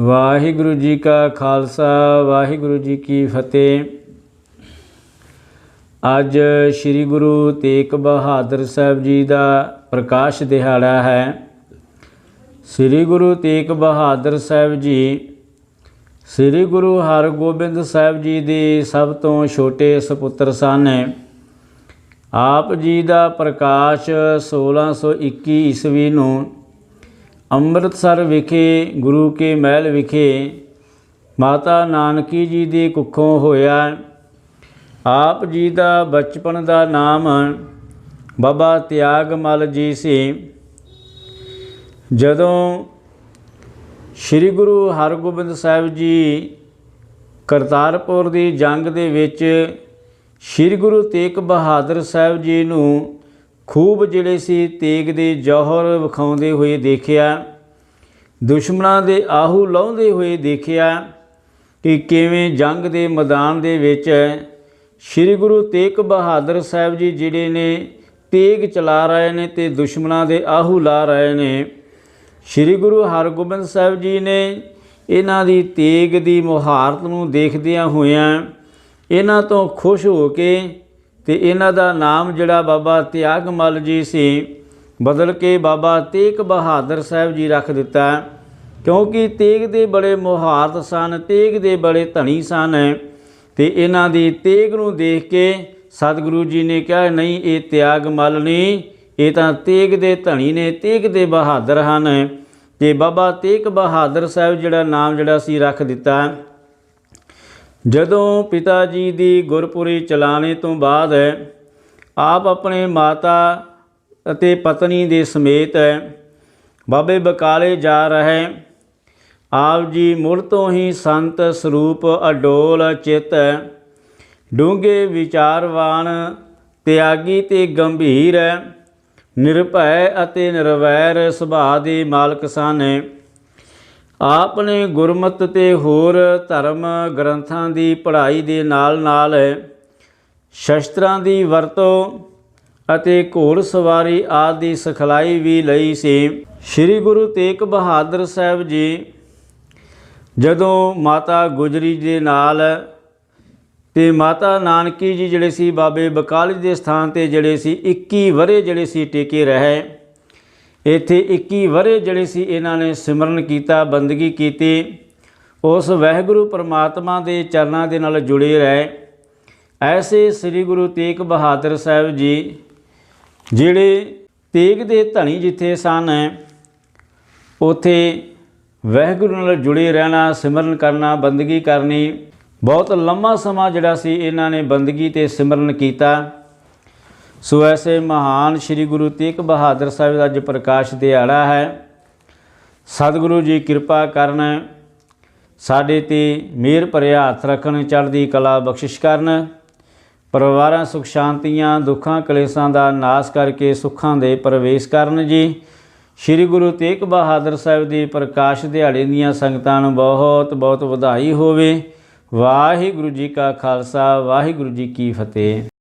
ਵਾਹਿਗੁਰੂ ਜੀ ਕਾ ਖਾਲਸਾ, ਵਾਹਿਗੁਰੂ ਜੀ ਕੀ ਫਤਿਹ। ਅੱਜ ਸ੍ਰੀ ਗੁਰੂ ਤੇਗ ਬਹਾਦਰ ਸਾਹਿਬ ਜੀ ਦਾ ਪ੍ਰਕਾਸ਼ ਦਿਹਾੜਾ ਹੈ। ਸ੍ਰੀ ਗੁਰੂ ਤੇਗ ਬਹਾਦਰ ਸਾਹਿਬ ਜੀ, ਸ੍ਰੀ ਗੁਰੂ ਹਰਗੋਬਿੰਦ ਸਾਹਿਬ ਜੀ ਦੇ ਸਭ ਤੋਂ ਛੋਟੇ ਸੁਪੁੱਤਰ ਸਨ। ਆਪ ਜੀ ਦਾ ਪ੍ਰਕਾਸ਼ 1621 ਈਸਵੀ ਨੂੰ ਅੰਮ੍ਰਿਤਸਰ ਵਿਖੇ, ਗੁਰੂ ਕੇ ਮਹਿਲ ਵਿਖੇ ਮਾਤਾ ਨਾਨਕੀ ਜੀ ਦੀ ਕੁੱਖੋਂ ਹੋਇਆ। ਆਪ ਜੀ ਦਾ ਬਚਪਨ ਦਾ ਨਾਮ ਬਾਬਾ ਤਿਆਗਮਲ ਜੀ ਸੀ। ਜਦੋਂ ਸ੍ਰੀ ਗੁਰੂ ਹਰਗੋਬਿੰਦ ਸਾਹਿਬ ਜੀ ਕਰਤਾਰਪੁਰ ਦੀ ਜੰਗ ਦੇ ਵਿੱਚ ਸ੍ਰੀ ਗੁਰੂ ਤੇਗ ਬਹਾਦਰ ਸਾਹਿਬ ਜੀ ਨੂੰ ਖੂਬ ਜਿਹੜੇ ਸੀ ਤੇਗ ਦੇ ਜੌਹਰ ਵਿਖਾਉਂਦੇ ਹੋਏ ਦੇਖਿਆ, ਦੁਸ਼ਮਣਾਂ ਦੇ ਆਹੂ ਲਾਉਂਦੇ ਹੋਏ ਦੇਖਿਆ ਕਿ ਕਿਵੇਂ ਜੰਗ ਦੇ ਮੈਦਾਨ ਦੇ ਵਿੱਚ ਸ੍ਰੀ ਗੁਰੂ ਤੇਗ ਬਹਾਦਰ ਸਾਹਿਬ ਜੀ ਜਿਹੜੇ ਨੇ ਤੇਗ ਚਲਾ ਰਹੇ ਨੇ ਤੇ ਦੁਸ਼ਮਣਾਂ ਦੇ ਆਹੂ ਲਾ ਰਹੇ ਨੇ, ਸ੍ਰੀ ਗੁਰੂ ਹਰਗੋਬਿੰਦ ਸਾਹਿਬ ਜੀ ਨੇ ਇਹਨਾਂ ਦੀ ਤੇਗ ਦੀ ਮੁਹਾਰਤ ਨੂੰ ਦੇਖਦਿਆਂ ਹੋਇਆਂ ਇਹਨਾਂ ਤੋਂ ਖੁਸ਼ ਹੋ ਕੇ ਤੇ ਇਹਨਾਂ ਦਾ ਨਾਮ ਜਿਹੜਾ ਬਾਬਾ ਤਿਆਗਮਲ ਜੀ ਸੀ, ਬਦਲ ਕੇ ਬਾਬਾ ਤੇਗ ਬਹਾਦਰ ਸਾਹਿਬ ਜੀ ਰੱਖ ਦਿੱਤਾ ਕਿਉਂਕਿ ਤੇਗ ਦੇ ਬੜੇ ਮੁਹਾਰਤ ਸਨ, ਤੇਗ ਦੇ ਬੜੇ ਧਣੀ ਸਨ ਤੇ ਇਹਨਾਂ ਦੀ ਤੇਗ ਨੂੰ ਦੇਖ ਕੇ ਸਤਿਗੁਰੂ ਜੀ ਨੇ ਕਿਹਾ, ਨਹੀਂ, ਇਹ ਤਿਆਗਮਲ ਨਹੀਂ, ਇਹ ਤਾਂ ਤੇਗ ਦੇ ਧਣੀ ਨੇ, ਤੇਗ ਦੇ ਬਹਾਦਰ ਹਨ। ਤੇ ਬਾਬਾ ਤੇਗ ਬਹਾਦਰ ਸਾਹਿਬ ਜਿਹੜਾ ਨਾਮ ਜਿਹੜਾ ਸੀ ਰੱਖ ਦਿੱਤਾ ਜਦੋਂ ਪਿਤਾ ਜੀ ਦੀ ਗੁਰਪੁਰੀ ਚਲਾਣੇ ਤੋਂ ਬਾਅਦ ਆਪ ਆਪਣੇ ਮਾਤਾ ਅਤੇ ਪਤਨੀ ਦੇ ਸਮੇਤ ਬਾਬੇ ਬਕਾਲੇ ਜਾ ਰਹੇ। ਆਪ ਜੀ ਮੁੜ ਤੋਂ ਹੀ ਸੰਤ ਸਰੂਪ ਅਡੋਲ ਚਿਤ ਡੂੰਘੇ ਵਿਚਾਰਵਾਨ, ਤਿਆਗੀ ਤੇ ਗੰਭੀਰ ਨਿਰਭੈ ਅਤੇ ਨਿਰਵੈਰ ਸੁਭਾਅ ਦੇ ਮਾਲਕ ਸਨ। ਆਪ ਨੇ ਗੁਰਮਤ ਤੇ ਹੋਰ ਧਰਮ ਗ੍ਰੰਥਾਂ ਦੀ ਪੜ੍ਹਾਈ ਦੇ ਨਾਲ-ਨਾਲ ਸ਼ਸਤਰਾਂ ਦੀ ਵਰਤੋਂ ਅਤੇ ਘੋੜ ਸਵਾਰੀ ਆਦਿ ਦੀ ਸਿਖਲਾਈ ਵੀ ਲਈ ਸੀ। ਸ੍ਰੀ ਗੁਰੂ ਤੇਗ ਬਹਾਦਰ ਸਾਹਿਬ ਜੀ ਜਦੋਂ ਮਾਤਾ ਗੁਜਰੀ ਦੇ ਨਾਲ ਤੇ ਮਾਤਾ ਨਾਨਕੀ ਜੀ ਜਿਹੜੇ ਸੀ ਬਾਬੇ ਬਕਾਲੀ ਦੇ ਸਥਾਨ ਤੇ ਜਿਹੜੇ ਸੀ 21 ਵਰੇ ਜਿਹੜੇ ਸੀ ਟਿਕੇ ਰਹੇ। ਇੱਥੇ 21 ਵਰੇ ਜਿਹੜੇ ਸੀ ਇਹਨਾਂ ਨੇ ਸਿਮਰਨ ਕੀਤਾ, ਬੰਦਗੀ ਕੀਤੀ। ਉਸ ਵਹਿਗੁਰੂ ਪਰਮਾਤਮਾ ਦੇ ਚਰਨਾਂ ਦੇ ਨਾਲ ਜੁੜੇ ਰਹੇ। ਐਸੇ ਸ੍ਰੀ ਗੁਰੂ ਤੇਗ ਬਹਾਦਰ ਸਾਹਿਬ ਜੀ, ਜਿਹੜੇ ਤੇਗ ਦੇ ਧਣੀ ਜਿੱਥੇ ਸਨ, ਉਥੇ ਵਹਿਗੁਰੂ ਨਾਲ ਜੁੜੇ ਰਹਿਣਾ, ਸਿਮਰਨ ਕਰਨਾ, ਬੰਦਗੀ ਕਰਨੀ, ਬਹੁਤ ਲੰਮਾ ਸਮਾਂ ਜਿਹੜਾ ਸੀ ਇਹਨਾਂ ਨੇ ਬੰਦਗੀ ਤੇ ਸਿਮਰਨ ਕੀਤਾ। ਸੋ ਐਸੇ ਮਹਾਨ ਸ੍ਰੀ ਗੁਰੂ ਤੇਗ ਬਹਾਦਰ ਸਾਹਿਬ ਦਾ ਅੱਜ ਪ੍ਰਕਾਸ਼ ਦਿਹਾੜਾ ਹੈ। ਸਤਿਗੁਰੂ ਜੀ ਕਿਰਪਾ ਕਰਨ, ਸਾਡੇ ਤੇ ਮਿਹਰ ਭਰਿਆ ਹੱਥ ਰੱਖਣ, ਚੜ੍ਹਦੀ ਕਲਾ ਬਖਸ਼ਿਸ਼ ਕਰਨ, ਪਰਿਵਾਰਾਂ ਸੁਖ ਸ਼ਾਂਤੀਆਂ, ਦੁੱਖਾਂ ਕਲੇਸ਼ਾਂ ਦਾ ਨਾਸ ਕਰਕੇ ਸੁੱਖਾਂ ਦੇ ਪ੍ਰਵੇਸ਼ ਕਰਨ ਜੀ। ਸ੍ਰੀ ਗੁਰੂ ਤੇਗ ਬਹਾਦਰ ਸਾਹਿਬ ਦੇ ਪ੍ਰਕਾਸ਼ ਦਿਹਾੜੇ ਦੀਆਂ ਸੰਗਤਾਂ ਨੂੰ ਬਹੁਤ ਬਹੁਤ ਵਧਾਈ ਹੋਵੇ। ਵਾਹਿਗੁਰੂ ਜੀ ਕਾ ਖਾਲਸਾ, ਵਾਹਿਗੁਰੂ ਜੀ ਕੀ ਫਤਿਹ।